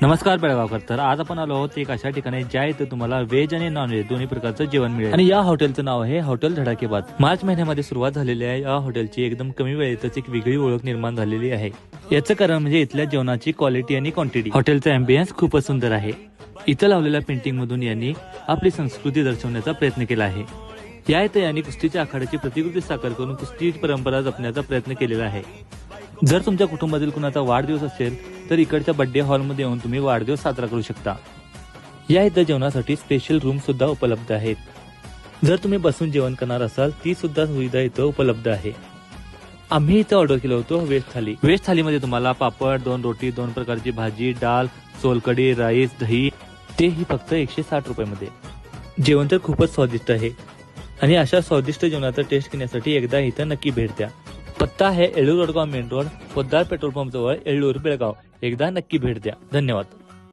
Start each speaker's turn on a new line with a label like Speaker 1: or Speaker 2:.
Speaker 1: नमस्कार बेळगावकर. तर आज आपण आलो आहोत एक अशा ठिकाणी ज्या इथं तुम्हाला व्हेज आणि नॉनव्हेज दोन्ही प्रकारचं जेवण मिळेल. आणि या हॉटेलचं नाव आहे हॉटेल धडाकेबाद मार्च महिन्यामध्ये सुरुवात झालेली आहे. या हॉटेलची एकदम कमी वेळेतच एक वेगळी ओळख निर्माण झालेली आहे. याचं कारण म्हणजे इथल्या जेवणाची क्वालिटी आणि क्वांटिटी हॉटेलचा अँबियन्स खूपच सुंदर आहे. इथं लावलेल्या पेंटिंग मधून यांनी आपली संस्कृती दर्शवण्याचा प्रयत्न केला आहे. या इथं यांनी कुस्तीच्या आखाड्याची प्रतिकृती साकार करून कुस्ती परंपरा जपण्याचा प्रयत्न केलेला आहे. जर तुमच्या कुटुंबातील कुणाचा वाढदिवस असेल तर इकडच्या बर्थडे हॉलमध्ये येऊन तुम्ही वाढदिवस साजरा करू शकता. या इथं जेवणासाठी स्पेशल रूम सुद्धा उपलब्ध आहेत. जर तुम्ही बसून जेवण करणार असाल ती सुद्धा सुविधा इथं उपलब्ध आहे. आम्ही इथं ऑर्डर केलं होतं व्हेज थाली. व्हेज थालीमध्ये तुम्हाला पापड दोन रोटी दोन प्रकारची भाजी डाळ सोलकडी राईस दही तेही फक्त एकशे साठ रुपयामध्ये. जेवण तर खूपच स्वादिष्ट आहे. आणि अशा स्वादिष्ट जेवणाचा टेस्ट घेण्यासाठी एकदा इथं नक्की भेट द्या. पत्ता आहे Yellur Vadgaon main road Poddar petrol pump जवळ येळूर बेळगाव. एकदा नक्की भेट द्या. धन्यवाद.